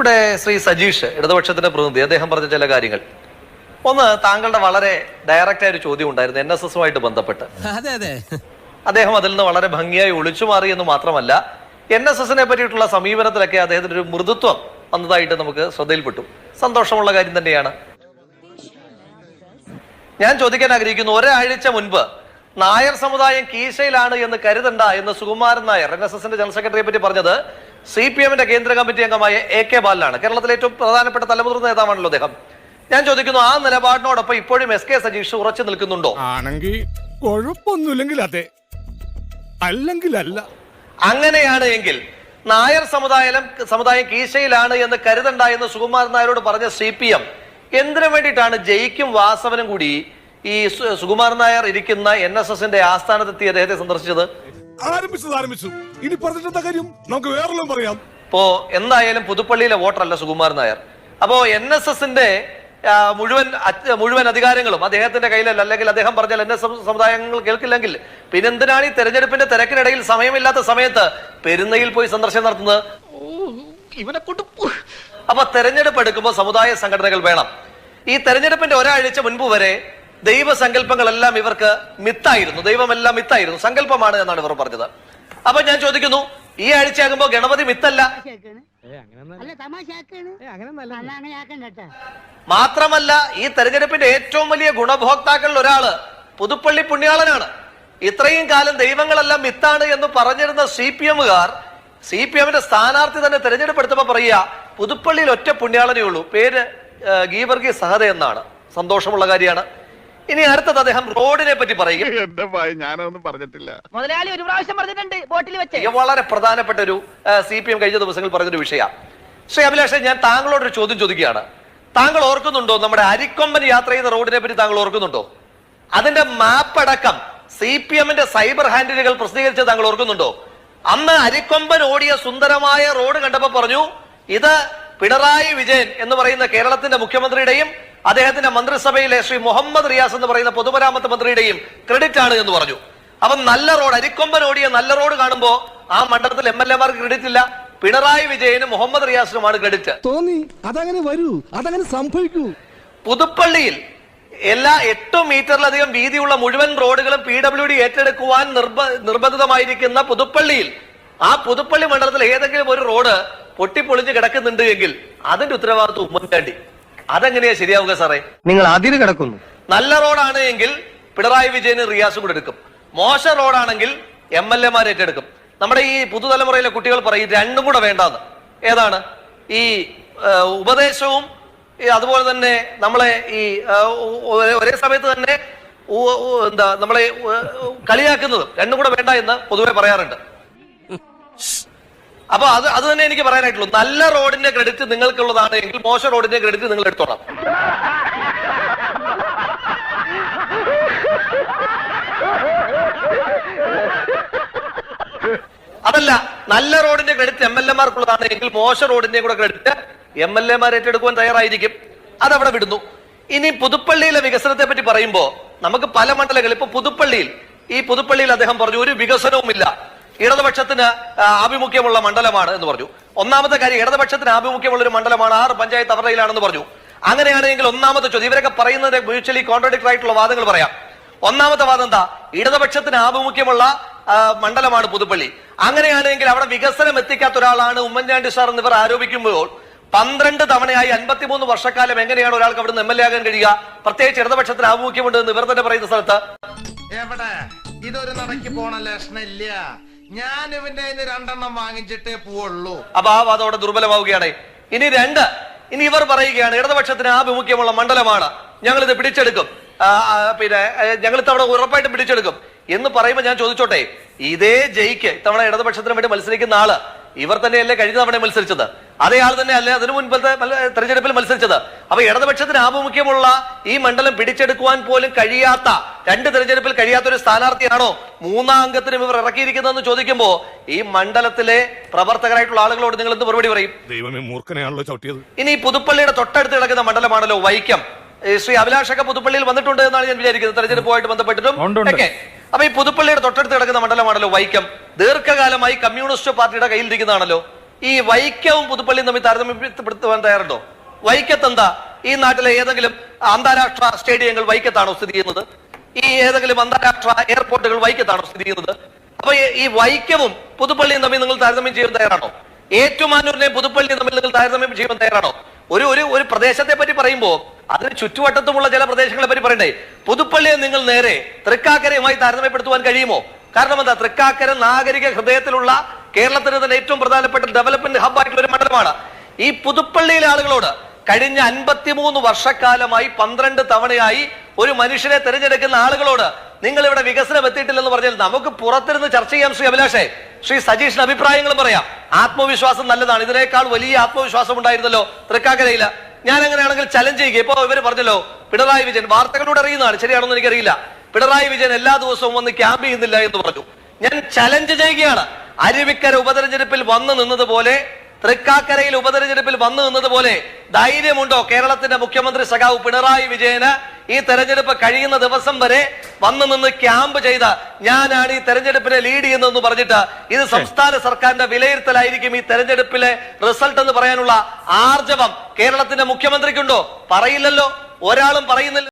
ഇവിടെ ശ്രീ സജീഷ് ഇടതുപക്ഷത്തിന്റെ പ്രതിനിധി അദ്ദേഹം പറഞ്ഞ ചില കാര്യങ്ങൾ. ഒന്ന് താങ്കളുടെ വളരെ ഡയറക്റ്റ് ആയ ഒരു ചോദ്യം ഉണ്ടായിരുന്നു എൻ എസ് എസുമായിട്ട് ബന്ധപ്പെട്ട്. അതെ അതെ. അദ്ദേഹം അതിൽ നിന്ന് വളരെ ഭംഗിയായി ഒളിച്ചു മാറി എന്ന് മാത്രമല്ല എൻ എസ് എസിനെ പറ്റിയിട്ടുള്ള സമീപനത്തിലൊക്കെ അദ്ദേഹത്തിന് ഒരു മൃദുത്വം വന്നതായിട്ട് നമുക്ക് ശ്രദ്ധയിൽപ്പെട്ടു. സന്തോഷമുള്ള കാര്യം തന്നെയാണ്. ഞാൻ ചോദിക്കാൻ ആഗ്രഹിക്കുന്നു ഒരാഴ്ച മുൻപ് നായർ സമുദായം കീശയിലാണ് എന്ന് കരുതണ്ട എന്ന് സുകുമാരൻ നായർ എൻ എസ് എസിന്റെ ജനറൽ സെക്രട്ടറിയെ പറ്റി പറഞ്ഞത് സി പി എമ്മിന്റെ കേന്ദ്ര കമ്മിറ്റി അംഗമായ എ കെ ബാലനാണ്. കേരളത്തിലെ ഏറ്റവും പ്രധാനപ്പെട്ട തലമുതിർന്ന നേതാവാണല്ലോ അദ്ദേഹം. ഞാൻ ചോദിക്കുന്നു ആ നിലപാടിനോടൊപ്പം ഇപ്പോഴും എസ് കെ സജീഷ് ഉറച്ചു നിൽക്കുന്നുണ്ടോ? ആണെങ്കിൽ കുഴപ്പമൊന്നുമില്ലെങ്കിൽ അതെ. അല്ലെങ്കിൽ അല്ല. അങ്ങനെയാണ് എങ്കിൽ നായർ സമുദായം സമുദായം കീശയിലാണ് എന്ന് കരുതണ്ട എന്ന് സുകുമാരൻ നായരോട് പറഞ്ഞ സി പി എം എന്തിനു വേണ്ടിയിട്ടാണ് ജയിക്കും വാസവനും കൂടി ഈ സുകുമാരൻ നായർ ഇരിക്കുന്ന എൻ എസ് എസിന്റെ ആസ്ഥാനത്തെത്തി അദ്ദേഹത്തെ സന്ദർശിച്ചത്? ആരംഭിച്ചത് ആരംഭിച്ചു. ഇനി പറഞ്ഞിട്ടെന്താ കാര്യം? നമുക്ക് വേറെല്ലാം പറയാം. ഇപ്പോ എന്തായാലും പുതുപ്പള്ളിയിലെ വോട്ടറല്ല സുകുമാർ നായർ. അപ്പോ എൻ എസ് എസിന്റെ മുഴുവൻ മുഴുവൻ അധികാരങ്ങളും അദ്ദേഹത്തിന്റെ കയ്യിലല്ല. അല്ലെങ്കിൽ അദ്ദേഹം പറഞ്ഞാൽ എൻ എസ് എസ് സമുദായങ്ങൾ കേൾക്കില്ലെങ്കിൽ. പിന്നെ പിന്നെന്തിനാണ് ഈ തെരഞ്ഞെടുപ്പിന്റെ തിരക്കിനിടയിൽ സമയമില്ലാത്ത സമയത്ത് പെരുന്നയിൽ പോയി സന്ദർശനം നടത്തുന്നത്? ഇവനെ കൊണ്ട് അപ്പൊ തെരഞ്ഞെടുപ്പ് എടുക്കുമ്പോൾ സമുദായ സംഘടനകൾ വേണം. ഈ തെരഞ്ഞെടുപ്പിന്റെ ഒരാഴ്ച മുൻപ് വരെ ദൈവസങ്കല്പങ്ങളെല്ലാം ഇവർക്ക് മിത്തായിരുന്നു. ദൈവമെല്ലാം മിത്തായിരുന്നു. സങ്കല്പമാണ് എന്നാണ് ഇവർ പറഞ്ഞത്. അപ്പൊ ഞാൻ ചോദിക്കുന്നു ഈ ആഴ്ചയാകുമ്പോ ഗണപതി മിത്തല്ല? മാത്രമല്ല ഈ തെരഞ്ഞെടുപ്പിന്റെ ഏറ്റവും വലിയ ഗുണഭോക്താക്കളിൽ ഒരാൾ പുതുപ്പള്ളി പുണ്യാളനാണ്. ഇത്രയും കാലം ദൈവങ്ങളെല്ലാം മിത്താണ് എന്ന് പറഞ്ഞിരുന്ന സി പി എമ്മുകാർ സി പി എമ്മിന്റെ സ്ഥാനാർത്ഥി തന്നെ തെരഞ്ഞെടുപ്പെടുത്തപ്പോ പറയുക പുതുപ്പള്ളിയിൽ ഒറ്റ പുണ്യാളനേ ഉള്ളൂ. പേര് ഗീവർഗി സഹദ എന്നാണ്. സന്തോഷമുള്ള കാര്യമാണ്. ഇനി അടുത്തത് അദ്ദേഹം റോഡിനെ പറ്റി എന്റെ ഭയ ഞാനൊന്നും പറഞ്ഞിട്ടില്ല. മുതലാളി ഒരു പ്രാവശ്യം പറഞ്ഞിട്ടുണ്ട് ബോട്ടിൽ വെച്ച്. ഇത് വളരെ പ്രധാനപ്പെട്ട ഒരു സി പി എം കഴിഞ്ഞ ദിവസങ്ങളിൽ പറഞ്ഞൊരു വിഷയമാണ് ശ്രീ അഭിലാഷ് ഞാൻ താങ്കളോടൊരു ചോദ്യം ചോദിക്കുകയാണ്. താങ്കൾ ഓർക്കുന്നുണ്ടോ നമ്മുടെ അരിക്കൊമ്പൻ യാത്ര ചെയ്യുന്ന റോഡിനെ പറ്റി താങ്കൾ ഓർക്കുന്നുണ്ടോ? അതിന്റെ മാപ്പടക്കം സി പി എമ്മിന്റെ സൈബർ ഹാൻഡിലുകൾ പ്രസിദ്ധീകരിച്ചത് താങ്കൾ ഓർക്കുന്നുണ്ടോ? അന്ന് അരിക്കൊമ്പൻ ഓടിയ സുന്ദരമായ റോഡ് കണ്ടപ്പോ പറഞ്ഞു ഇത് പിണറായി വിജയൻ എന്ന് പറയുന്ന കേരളത്തിന്റെ മുഖ്യമന്ത്രിയുടെയും അദ്ദേഹത്തിന്റെ മന്ത്രിസഭയിലെ ശ്രീ മുഹമ്മദ് റിയാസ് എന്ന് പറയുന്ന പൊതുമരാമത്ത് മന്ത്രിയുടെയും ക്രെഡിറ്റ് ആണ് എന്ന് പറഞ്ഞു. അപ്പം നല്ല റോഡ് അരിക്കൊമ്പൻ ഓടിയ നല്ല റോഡ് കാണുമ്പോ ആ മണ്ഡലത്തിൽ എം എൽ എമാർക്ക് ക്രെഡിറ്റ് ഇല്ല. പിണറായി വിജയനും മുഹമ്മദ് റിയാസിനുമാണ് ക്രെഡിറ്റ് തോന്നി. അതങ്ങനെ വരൂ. അതങ്ങനെ സംഭവിക്കൂ. പുതുപ്പള്ളിയിൽ എല്ലാ എട്ട് മീറ്ററിലധികം വീതിയുള്ള മുഴുവൻ റോഡുകളും പി ഡബ്ല്യു ഡി ഏറ്റെടുക്കുവാൻ നിർബ നിർബന്ധിതമായിരിക്കുന്ന പുതുപ്പള്ളിയിൽ ആ പുതുപ്പള്ളി മണ്ഡലത്തിൽ ഏതെങ്കിലും ഒരു റോഡ് പൊട്ടിപ്പൊളിഞ്ഞ് കിടക്കുന്നുണ്ട് എങ്കിൽ അതിന്റെ ഉത്തരവാദിത്വം ഉമ്മൻചാണ്ടി. അതെങ്ങനെയാ ശരിയാവുക സാറേ? നിങ്ങൾ അതിര് കിടക്കുന്നു. നല്ല റോഡാണ് എങ്കിൽ പിണറായി വിജയന് റിയാസും കൂടെ എടുക്കും. മോശം റോഡാണെങ്കിൽ എം എൽ എമാർ ഏറ്റെടുക്കും. നമ്മുടെ ഈ പുതുതലമുറയിലെ കുട്ടികൾ പറയും രണ്ടും കൂടെ വേണ്ടാന്ന്. ഏതാണ്? ഈ ഉപദേശവും അതുപോലെ തന്നെ നമ്മളെ ഈ ഒരേ സമയത്ത് തന്നെ എന്താ നമ്മളെ കളിയാക്കുന്നതും രണ്ടും കൂടെ വേണ്ട എന്ന് പൊതുവെ പറയാറുണ്ട്. അപ്പൊ അത് അത് തന്നെ എനിക്ക് പറയാനായിട്ടുള്ളൂ. നല്ല റോഡിന്റെ ക്രെഡിറ്റ് നിങ്ങൾക്കുള്ളതാണ് എങ്കിൽ മോശം റോഡിന്റെ ക്രെഡിറ്റ് നിങ്ങൾ എടുത്തോളാം. അതല്ല നല്ല റോഡിന്റെ ക്രെഡിറ്റ് എം എൽ എമാർക്കുള്ളതാണ് എങ്കിൽ മോശം റോഡിന്റെ കൂടെ ക്രെഡിറ്റ് എം എൽ എമാർ ഏറ്റെടുക്കുവാൻ തയ്യാറായിരിക്കും. അതവിടെ വിടുന്നു. ഇനി പുതുപ്പള്ളിയിലെ വികസനത്തെ പറ്റി പറയുമ്പോ നമുക്ക് പല മണ്ഡലങ്ങൾ ഇപ്പൊ പുതുപ്പള്ളിയിൽ ഈ പുതുപ്പള്ളിയിൽ അദ്ദേഹം പറഞ്ഞു ഒരു വികസനവുമില്ല. ഇടതുപക്ഷത്തിന് ആഭിമുഖ്യമുള്ള മണ്ഡലമാണ് എന്ന് പറഞ്ഞു. ഒന്നാമത്തെ കാര്യം ഇടതുപക്ഷത്തിന് ആഭിമുഖ്യമുള്ള ഒരു മണ്ഡലമാണ് ആറ് പഞ്ചായത്ത് അവരുടെയിലാണെന്ന് പറഞ്ഞു. അങ്ങനെയാണെങ്കിൽ ഒന്നാമത്തെ ചോദ്യം ഇവരൊക്കെ പറയുന്നത് മ്യൂച്വലി കോൺട്രഡിക്ട് ആയിട്ടുള്ള വാദങ്ങൾ പറയാം. ഒന്നാമത്തെ വാദം എന്താ? ഇടതുപക്ഷത്തിന് ആഭിമുഖ്യമുള്ള മണ്ഡലമാണ് പുതുപ്പള്ളി. അങ്ങനെയാണെങ്കിൽ അവിടെ വികസനം എത്തിക്കാത്ത ഒരാളാണ് ഉമ്മൻചാണ്ടി സാർ എന്നിവർ ആരോപിക്കുമ്പോൾ പന്ത്രണ്ട് തവണയായി അൻപത്തിമൂന്ന് വർഷക്കാലം എങ്ങനെയാണ് ഒരാൾക്ക് അവിടുന്ന് എം എൽ എ ആകാൻ കഴിയുക? പ്രത്യേകിച്ച് ഇടതുപക്ഷത്തിന് ആഭിമുഖ്യമുണ്ട് എന്ന് ഇവർ തന്നെ പറയുന്ന സ്ഥലത്ത്. എവിടെ? ഇതൊരു നടക്കി പോണ ലക്ഷണില്ല ഞാൻ ഇവന്റെ രണ്ടെണ്ണം വാങ്ങിച്ചിട്ടേ പോവുള്ളൂ. അപ്പൊ ആ വാദം അവിടെ ദുർബലമാവുകയാണ്. ഇനി രണ്ട് ഇനി ഇവർ പറയുകയാണ് ഇടതുപക്ഷത്തിന് ആഭിമുഖ്യമുള്ള മണ്ഡലമാണ്. ഞങ്ങൾ ഇത് പിടിച്ചെടുക്കും പിന്നെ ഞങ്ങൾ ഇത്തവണ ഉറപ്പായിട്ട് പിടിച്ചെടുക്കും. എന്ന് പറയുമ്പോൾ ഞാൻ ചോദിച്ചോട്ടെ ഇതേ ജയിക്ക് ഇത്തവണ ഇടതുപക്ഷത്തിന് വേണ്ടി മത്സരിക്കുന്ന ആൾ ഇവർ തന്നെയല്ലേ കഴിഞ്ഞ തവണ മത്സരിച്ചത്? അതേ ആൾ തന്നെ അല്ലേ അതിനു മുൻപത്തെ തെരഞ്ഞെടുപ്പിൽ മത്സരിച്ചത്. അപ്പൊ ഇടതുപക്ഷത്തിന് ആഭിമുഖ്യമുള്ള ഈ മണ്ഡലം പിടിച്ചെടുക്കുവാൻ പോലും കഴിയാത്ത രണ്ട് തെരഞ്ഞെടുപ്പിൽ കഴിയാത്ത ഒരു സ്ഥാനാർത്ഥിയാണോ മൂന്നാം അംഗത്തിനും ഇവർ ഇറക്കിയിരിക്കുന്നതെന്ന് ചോദിക്കുമ്പോ ഈ മണ്ഡലത്തിലെ പ്രവർത്തകരായിട്ടുള്ള ആളുകളോട് നിങ്ങൾ എന്ത് മറുപടി പറയും? ദൈവമേ മൂർഖനെയാണല്ലോ ചവിട്ടിയത്. ഇനി ഈ പുതുപ്പള്ളിയുടെ തൊട്ടടുത്ത് കിടക്കുന്ന മണ്ഡലമാണല്ലോ വൈക്കം. ശ്രീ അഭിലാഷൊക്കെ പുതുപ്പള്ളിയിൽ വന്നിട്ടുണ്ട് എന്നാണ് ഞാൻ വിചാരിക്കുന്നത്. തെരഞ്ഞെടുപ്പുമായിട്ട് ബന്ധപ്പെട്ടിട്ടും. ഒക്കെ അപ്പൊ ഈ പുതുപ്പള്ളിയുടെ തൊട്ടടുത്ത് കിടക്കുന്ന മണ്ഡലമാണല്ലോ വൈക്കം. ദീർഘകാലമായി കമ്മ്യൂണിസ്റ്റ് പാർട്ടിയുടെ കയ്യിലിരിക്കുന്നതാണല്ലോ. ഈ വൈക്കവും പുതുപ്പള്ളിയും തമ്മിൽ താരതമ്യപ്പെടുത്തുവാൻ തയ്യാറുണ്ടോ? വൈക്കത്ത് എന്താ ഈ നാട്ടിലെ ഏതെങ്കിലും അന്താരാഷ്ട്ര സ്റ്റേഡിയങ്ങൾ വൈക്കത്താണോ സ്ഥിതി ചെയ്യുന്നത്? ഈ ഏതെങ്കിലും അന്താരാഷ്ട്ര എയർപോർട്ടുകൾ വൈക്കത്താണോ സ്ഥിതി ചെയ്യുന്നത്? അപ്പൊ ഈ- വൈക്കവും പുതുപ്പള്ളിയും തമ്മിൽ നിങ്ങൾ താരതമ്യം ചെയ്യാൻ തയ്യാറാണോ? ഏറ്റുമാനൂരിനെയും പുതുപ്പള്ളിയും തമ്മിൽ നിങ്ങൾ താരതമ്യം ചെയ്യാൻ തയ്യാറാണോ? ഒരു ഒരു ഒരു പ്രദേശത്തെ പറ്റി പറയുമ്പോൾ അതിന് ചുറ്റുവട്ടത്തുമുള്ള ചില പ്രദേശങ്ങളെ പറ്റി പറയണ്ടേ? പുതുപ്പള്ളിയെ നിങ്ങൾ നേരെ തൃക്കാക്കരയുമായി താരതമ്യപ്പെടുത്തുവാൻ കഴിയുമോ? കാരണം എന്താ? തൃക്കാക്കര നാഗരിക ഹൃദയത്തിലുള്ള കേരളത്തിന് തന്നെ ഏറ്റവും പ്രധാനപ്പെട്ട ഡെവലപ്മെന്റ് ഹബ്ബായിട്ടുള്ള ഒരു മണ്ഡലമാണ്. ഈ പുതുപ്പള്ളിയിലെ ആളുകളോട് കഴിഞ്ഞ അൻപത്തിമൂന്ന് വർഷക്കാലമായി പന്ത്രണ്ട് തവണയായി ഒരു മനുഷ്യനെ തിരഞ്ഞെടുക്കുന്ന ആളുകളോട് നിങ്ങൾ ഇവിടെ വികസനം എത്തിയിട്ടില്ലെന്ന് പറഞ്ഞാൽ നമുക്ക് പുറത്തിരുന്ന് ചർച്ച ചെയ്യാം ശ്രീ അഭിലാഷേ. ശ്രീ സജീഷിന് അഭിപ്രായങ്ങളും പറയാം. ആത്മവിശ്വാസം നല്ലതാണ്. ഇതിനേക്കാൾ വലിയ ആത്മവിശ്വാസം ഉണ്ടായിരുന്നല്ലോ തൃക്കാക്കരയിൽ. ഞാൻ അങ്ങനെയാണെങ്കിൽ ചലഞ്ച് ചെയ്യുക. ഇപ്പൊ ഇവർ പറഞ്ഞല്ലോ പിണറായി വിജയൻ വാർത്തകളിലൂടെ അറിയുന്നതാണ്. ശരിയാണെന്ന് എനിക്കറിയില്ല. പിണറായി വിജയൻ എല്ലാ ദിവസവും വന്ന് ക്യാമ്പ് ചെയ്യുന്നില്ല എന്ന് പറഞ്ഞു. ഞാൻ ചലഞ്ച് ചെയ്യുകയാണ്. അരുവിക്കര ഉപതെരഞ്ഞെടുപ്പിൽ വന്നു നിന്നതുപോലെ തൃക്കാക്കരയിൽ ഉപതെരഞ്ഞെടുപ്പിൽ വന്നു നിന്നതുപോലെ ധൈര്യമുണ്ടോ? കേരളത്തിന്റെ മുഖ്യമന്ത്രി സഖാവ് പിണറായി വിജയന് ഈ തെരഞ്ഞെടുപ്പ് കഴിയുന്ന ദിവസം വരെ വന്നു നിന്ന് ക്യാമ്പ് ചെയ്ത ഞാനാണ് ഈ തെരഞ്ഞെടുപ്പിനെ ലീഡ് ചെയ്യുന്നതെന്ന് പറഞ്ഞിട്ട് ഇത് സംസ്ഥാന സർക്കാരിന്റെ വിലയിരുത്തലായിരിക്കും ഈ തെരഞ്ഞെടുപ്പിലെ റിസൾട്ട് എന്ന് പറയാനുള്ള ആർജവം. കേരളത്തിന്റെ മുഖ്യമന്ത്രിക്കുണ്ടോ? പറയില്ലല്ലോ. ഒരാളും പറയുന്നില്ല.